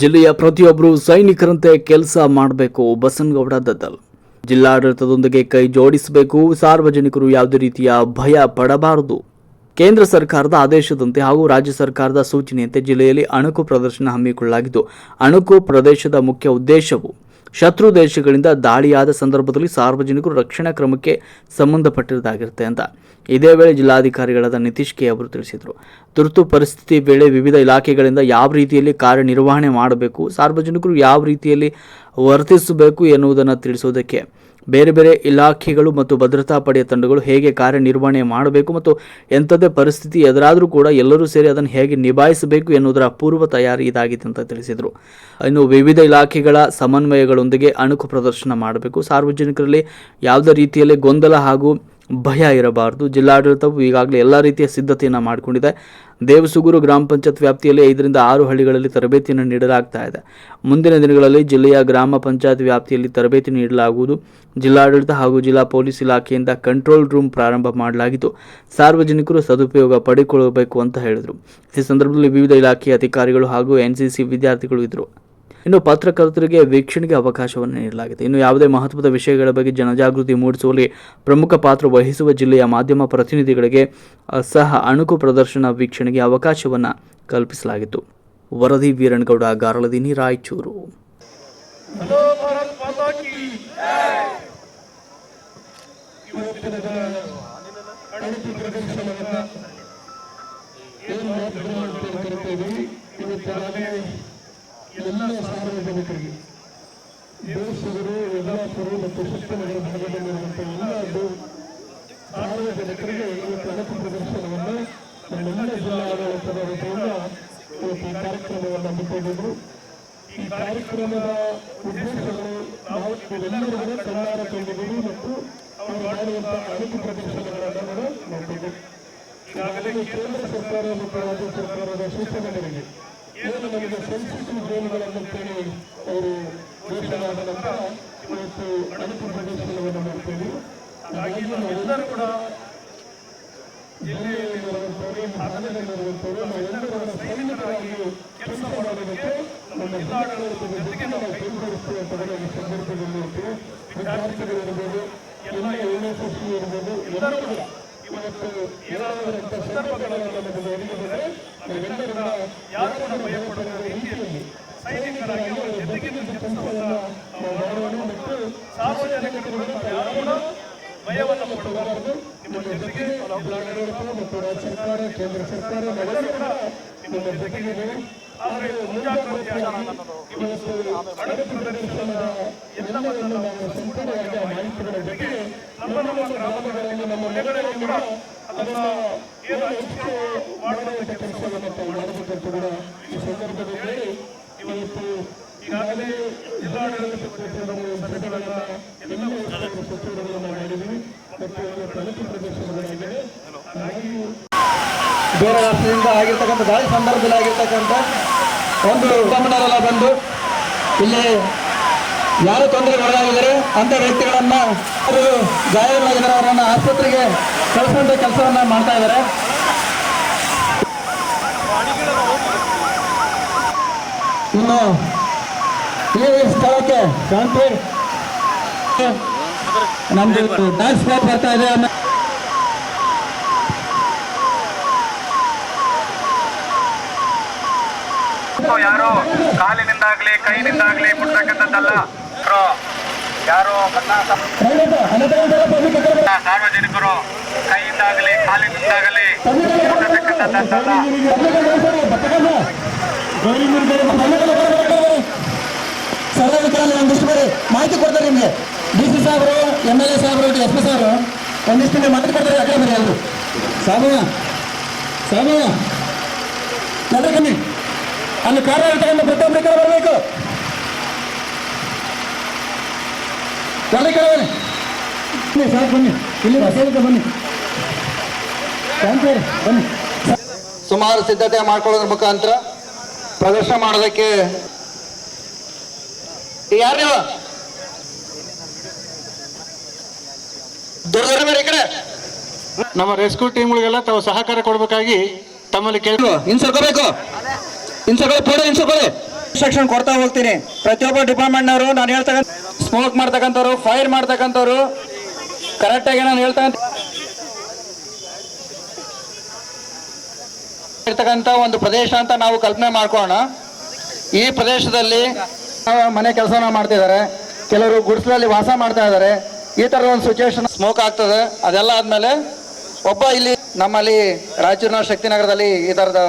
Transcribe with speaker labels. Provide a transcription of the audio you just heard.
Speaker 1: ಜಿಲ್ಲೆಯ ಪ್ರತಿಯೊಬ್ಬರು ಸೈನಿಕರಂತೆ ಕೆಲಸ ಮಾಡಬೇಕು, ಬಸನಗೌಡ ದದ್ದಲ್. ಜಿಲ್ಲಾಡಳಿತದೊಂದಿಗೆ ಕೈ ಜೋಡಿಸಬೇಕು, ಸಾರ್ವಜನಿಕರು ಯಾವುದೇ ರೀತಿಯ ಭಯ ಪಡಬಾರದು. ಕೇಂದ್ರ ಸರ್ಕಾರದ ಆದೇಶದಂತೆ ಹಾಗೂ ರಾಜ್ಯ ಸರ್ಕಾರದ ಸೂಚನೆಯಂತೆ ಜಿಲ್ಲೆಯಲ್ಲಿ ಅಣುಕು ಪ್ರದರ್ಶನ ಹಮ್ಮಿಕೊಳ್ಳಲಾಗಿದ್ದು, ಅಣುಕು ಪ್ರದೇಶದ ಮುಖ್ಯ ಉದ್ದೇಶವು ಶತ್ರು ದೇಶಗಳಿಂದ ದಾಳಿಯಾದ ಸಂದರ್ಭದಲ್ಲಿ ಸಾರ್ವಜನಿಕರು ರಕ್ಷಣಾ ಕ್ರಮಕ್ಕೆ ಸಂಬಂಧಪಟ್ಟಿರುವುದಾಗಿರುತ್ತೆ ಅಂತ. ಇದೇ ವೇಳೆ ಜಿಲ್ಲಾಧಿಕಾರಿಗಳಾದ ನಿತೀಶ್ ಕೆ ಅವರು ತಿಳಿಸಿದರು. ತುರ್ತು ಪರಿಸ್ಥಿತಿ ವೇಳೆ ವಿವಿಧ ಇಲಾಖೆಗಳಿಂದ ಯಾವ ರೀತಿಯಲ್ಲಿ ಕಾರ್ಯನಿರ್ವಹಣೆ ಮಾಡಬೇಕು, ಸಾರ್ವಜನಿಕರು ಯಾವ ರೀತಿಯಲ್ಲಿ ವರ್ತಿಸಬೇಕು ಎನ್ನುವುದನ್ನು ತಿಳಿಸುವುದಕ್ಕೆ ಬೇರೆ ಬೇರೆ ಇಲಾಖೆಗಳು ಮತ್ತು ಭದ್ರತಾ ಪಡೆಯ ತಂಡಗಳು ಹೇಗೆ ಕಾರ್ಯನಿರ್ವಹಣೆ ಮಾಡಬೇಕು ಮತ್ತು ಎಂಥದ್ದೇ ಪರಿಸ್ಥಿತಿ ಎದುರಾದರೂ ಕೂಡ ಎಲ್ಲರೂ ಸೇರಿ ಅದನ್ನು ಹೇಗೆ ನಿಭಾಯಿಸಬೇಕು ಎನ್ನುವುದರ ಪೂರ್ವ ತಯಾರಿ ಇದಾಗಿದೆ ಅಂತ ತಿಳಿಸಿದರು. ಇನ್ನು ವಿವಿಧ ಇಲಾಖೆಗಳ ಸಮನ್ವಯಗಳೊಂದಿಗೆ ಅಣುಕು ಪ್ರದರ್ಶನ ಮಾಡಬೇಕು. ಸಾರ್ವಜನಿಕರಲ್ಲಿ ಯಾವುದೇ ರೀತಿಯಲ್ಲಿ ಗೊಂದಲ ಹಾಗೂ ಭಯ ಇರಬಾರದು. ಜಿಲ್ಲಾಡಳಿತವು ಈಗಾಗಲೇ ಎಲ್ಲ ರೀತಿಯ ಸಿದ್ಧತೆಯನ್ನು ಮಾಡಿಕೊಂಡಿದೆ. ದೇವಸುಗೂರು ಗ್ರಾಮ ಪಂಚಾಯತ್ ವ್ಯಾಪ್ತಿಯಲ್ಲಿ ಐದರಿಂದ ಆರು ಹಳ್ಳಿಗಳಲ್ಲಿ ತರಬೇತಿಯನ್ನು ನೀಡಲಾಗ್ತಾ ಇದೆ. ಮುಂದಿನ ದಿನಗಳಲ್ಲಿ ಜಿಲ್ಲೆಯ ಗ್ರಾಮ ಪಂಚಾಯತ್ ವ್ಯಾಪ್ತಿಯಲ್ಲಿ ತರಬೇತಿ ನೀಡಲಾಗುವುದು. ಜಿಲ್ಲಾಡಳಿತ ಹಾಗೂ ಜಿಲ್ಲಾ ಪೊಲೀಸ್ ಇಲಾಖೆಯಿಂದ ಕಂಟ್ರೋಲ್ ರೂಮ್ ಪ್ರಾರಂಭ ಮಾಡಲಾಗಿದ್ದು ಸಾರ್ವಜನಿಕರು ಸದುಪಯೋಗ ಪಡೆದುಕೊಳ್ಳಬೇಕು ಅಂತ ಹೇಳಿದರು. ಈ ಸಂದರ್ಭದಲ್ಲಿ ವಿವಿಧ ಇಲಾಖೆಯ ಅಧಿಕಾರಿಗಳು ಹಾಗೂ ಎನ್ಸಿಸಿ ವಿದ್ಯಾರ್ಥಿಗಳು ಇದ್ದರು. ಇನ್ನು ಪತ್ರಕರ್ತರಿಗೆ ವೀಕ್ಷಣೆಗೆ ಅವಕಾಶವನ್ನು ನೀಡಲಾಗಿದೆ. ಇನ್ನು ಯಾವುದೇ ಮಹತ್ವದ ವಿಷಯಗಳ ಬಗ್ಗೆ ಜನಜಾಗೃತಿ ಮೂಡಿಸುವಲ್ಲಿ ಪ್ರಮುಖ ಪಾತ್ರ ವಹಿಸುವ ಜಿಲ್ಲೆಯ ಮಾಧ್ಯಮ ಪ್ರತಿನಿಧಿಗಳಿಗೆ ಸಹ ಅಣುಕು ಪ್ರದರ್ಶನ ವೀಕ್ಷಣೆಗೆ ಅವಕಾಶವನ್ನು ಕಲ್ಪಿಸಲಾಗಿತ್ತು. ವರದಿ ವೀರಣಗೌಡ ಗಾರಳದಿನಿ, ರಾಯಚೂರು.
Speaker 2: ಹಲೋ ಎಲ್ಲ ಸಾರ್ವಜನಿಕರಿಗೆ ದೇಶಗಳು ಯಲ್ಲಾಪುರ ಮತ್ತು ಸುತ್ತಮುತ್ತ ಭಾಗದಲ್ಲಿರುವಂತಹ ಎಲ್ಲ ಸಾರ್ವಜನಿಕರಿಗೆ ಇವತ್ತು ಅಣುಕು ಪ್ರದರ್ಶನವನ್ನು ನಮ್ಮೆಲ್ಲ ಜಿಲ್ಲಾಡಳಿತದ ವತಿಯಿಂದ ಇವತ್ತು ಈ ಕಾರ್ಯಕ್ರಮವನ್ನು ಹಮ್ಮಿಕೊಂಡಿದ್ರು ಈ ಕಾರ್ಯಕ್ರಮದ ಉದ್ದೇಶಗಳು ನಾವು ಇವೆಲ್ಲರೂ ಕಣ್ಣಾರ ಕಂಡಿದ್ದೀವಿ ಮತ್ತು ಅವರು ಮಾಡುವಂತಹ ಅಣುಕು ಪ್ರದರ್ಶನಗಳನ್ನು ನೋಡಿದ್ದೀವಿ ಈಗಾಗಲೇ ಕೇಂದ್ರ ಸರ್ಕಾರ ಮತ್ತು ರಾಜ್ಯ ಸರ್ಕಾರದ ಸೂಚನೆ ಮೇರೆಗೆ ಏನು ನಮಗೆ ಸೆನ್ಸಿಟಿವ್ ಕೇಳಿ ಅವರು ಘೋಷಣೆಯಾದ ನಂತರ ಇವತ್ತು ಅಣುಕು ಪ್ರದರ್ಶನವನ್ನು ಮಾಡ್ತೇವೆ ಹಾಗಾಗಿ ನಾವೆಲ್ಲರೂ ಕೂಡ ಜಿಲ್ಲೆಯಲ್ಲಿರುವಂಥವರು ಭಾಗದಲ್ಲಿರುವಂಥವರು ನಾವೆಲ್ಲರೂ ಸೈನಿಕರಾಗಿ ಕೆಲಸ ಮಾಡೋದಕ್ಕೆ ನಮ್ಮ ಜಿಲ್ಲಾಡಳಿತದ ಜೊತೆಗೆ ನಾವು ಸಂದರ್ಭದಲ್ಲಿ ಹೇಳ್ತೀವಿ. ವಿದ್ಯಾರ್ಥಿಗಳಿರ್ಬೋದು ಎಲ್ಲ ಎನ್ ಎಸ್ ಎಸ್ ಇರ್ಬೋದು ಎಲ್ಲರೂ ಕೂಡ ಏನಾದರೂ ರೀತಿಯಲ್ಲಿ ಜೊತೆಗೆ ಮತ್ತು ಸಾರ್ವಜನಿಕರು ಭಯವನ್ನು ನಿಮ್ಮ ಜೊತೆಗೆ ಮತ್ತು ರಾಜ್ಯ ಸರ್ಕಾರ ಕೇಂದ್ರ ಸರ್ಕಾರ ಕೂಡ ನಿಮ್ಮ ಜೊತೆಗಿದ್ದೀವಿ ಆದರೆ ಪ್ರದರ್ಶನದ ಎಲ್ಲವನ್ನು ನಾವು ಸಂಪೂರ್ಣವಾಗಿ ಆ ಜೊತೆಗೆ ನಮ್ಮ ನಮ್ಮ ಗ್ರಾಮಗಳಲ್ಲಿ ನಮ್ಮ ಮನೆಗಳಲ್ಲಿ ಕೂಡ ಅದನ್ನ ಏನು ಹಂಚಿಕೆ ಮಾಡುವಂಥ ಕೆಲಸವನ್ನು ತಾವು ಕೂಡ ಈ ಸಂದರ್ಭದಲ್ಲಿ ಇವತ್ತು ಈಗಾಗಲೇ ಜಿಲ್ಲಾಡಳಿತ ಸಭೆಗಳನ್ನ ಸಚಿವರುಗಳನ್ನ ಮತ್ತು ಪ್ರದರ್ಶನಗಳಾಗಿದೆ ಹಾಗಾಗಿ
Speaker 3: ಬೇರೆ ರಾಷ್ಟ್ರದಿಂದ ಆಗಿರ್ತಕ್ಕಂಥ ದಾಳಿ ಸಂದರ್ಭದಲ್ಲಿ ಆಗಿರ್ತಕ್ಕಂಥ ಒಂದು ಉಪಮಂಡಲ ಬಂದು ಇಲ್ಲಿ ಯಾರು ತೊಂದರೆ ಒಳಗಾಗಿದ್ದಾರೆ ಅಂಥ ವ್ಯಕ್ತಿಗಳನ್ನ ಗಾಯಗಳಾಗಿದ್ದಾರೆ ಅವರನ್ನ ಆಸ್ಪತ್ರೆಗೆ ಕಳಿಸುವಂತ ಕೆಲಸವನ್ನ ಮಾಡ್ತಾ ಇದ್ದಾರೆ. ಇನ್ನು ಈ ಸ್ಥಳಕ್ಕೆ ಕಾಂಕ್ರೀಟ್. ನಮ್ದು ಕ್ಲಬ್ ಬರ್ತಾ ಇದೆ ಅನ್ನೋ
Speaker 4: ಸೊ ಯಾರು ಕಾಲಿನಿಂದಾಗ್ಲಿ ಕೈನಿಂದಾಗ್ಲಿ ಮುಟ್ಟತಕ್ಕಂಥದ್ದಲ್ಲ ಯಾರು ಸಾರ್ವಜನಿಕರು ಕೈಯಿಂದಾಗಲಿ ಕಾಲಿನಿಂದಾಗಲಿ
Speaker 3: ಒಂದಿಷ್ಟು ಮಾಹಿತಿ ಕೊಡ್ತಾರೆ ನಿಮ್ಗೆ. ಡಿ ಸಿ ಸಾಹೇಬರು ಎಂ ಎಲ್ ಎ ಸಾಹೇಬರು ಎಸ್ ಪಿ ಸಾಹೇಬರು ಒಂದಿಷ್ಟು ನಿಮಗೆ ಮಾತು ಕೊಡ್ತಾರೆ ಯಾಕೆ ಬರೀ ಅವರು ಸಾಬಯ್ಯ ಸಾಬಯ್ಯ ಬನ್ನಿ ಅಲ್ಲಿ ಕಾರ್ಯ ಕಡೆ ಬರಬೇಕು. ಬನ್ನಿ? ಸಾಕು ಬನ್ನಿ. ಇಲ್ಲಿ ಬನ್ನಿ. ಬನ್ನಿ.
Speaker 5: ಸುಮಾರು ಸಿದ್ಧತೆ ಮಾಡ್ಕೊಳ್ಳೋದ್ರ ಮುಖಾಂತರ ಪ್ರದರ್ಶನ ಮಾಡೋದಕ್ಕೆ ಯಾರು ನೀವು? ಬೇರೆ ಈ ಕಡೆ.
Speaker 6: ನಮ್ಮ ರೆಸ್ಕ್ಯೂ ಟೀಮ್ಗಳಿಗೆಲ್ಲ ತಾವು ಸಹಕಾರ ಕೊಡಬೇಕಾಗಿ ತಮ್ಮಲ್ಲಿ ಕೇಳಿ
Speaker 3: ಇನ್ಸರ್ಕೋಬೇಕು ಇನ್ಸರ್ಕೊಳ್ಳಿ ಫೋಟೋ ಇನ್ಸರ್ಕೊಳ್ಳಿ ಇನ್ಸ್ಟ್ರಕ್ಷನ್ ಕೊಡ್ತಾ ಹೋಗ್ತೀನಿ. ಪ್ರತಿಯೊಬ್ಬ ಡಿಪಾರ್ಟ್ಮೆಂಟ್ನವರು, ನಾನು ಹೇಳ್ತಕ್ಕಂಥ ಸ್ಮೋಕ್ ಮಾಡ್ತಕ್ಕಂಥವ್ರು ಫೈರ್ ಮಾಡ್ತಕ್ಕಂಥವ್ರು ಕರೆಕ್ಟಾಗಿ ನಾನು ಹೇಳ್ತಕ್ಕಂಥ ಇರ್ತಕ್ಕಂಥ ಒಂದು ಪ್ರದೇಶ ಅಂತ ನಾವು ಕಲ್ಪನೆ ಮಾಡ್ಕೊಳ್ಳೋಣ. ಈ ಪ್ರದೇಶದಲ್ಲಿ ಮನೆ ಕೆಲಸನ ಮಾಡ್ತಿದ್ದಾರೆ. ಕೆಲವರು ಗುಡ್ಸಲಲ್ಲಿ ವಾಸ ಮಾಡ್ತಾ ಇದ್ದಾರೆ. ಈ ಥರದ ಒಂದು ಸಿಚುವೇಶನ್ ಸ್ಮೋಕ್ ಆಗ್ತದೆ. ಅದೆಲ್ಲ ಆದಮೇಲೆ ಒಬ್ಬ ಇಲ್ಲಿ ನಮ್ಮಲ್ಲಿ ರಾಯಚೂರಿನ ಶಕ್ತಿನಗರದಲ್ಲಿ ಈ ಥರದ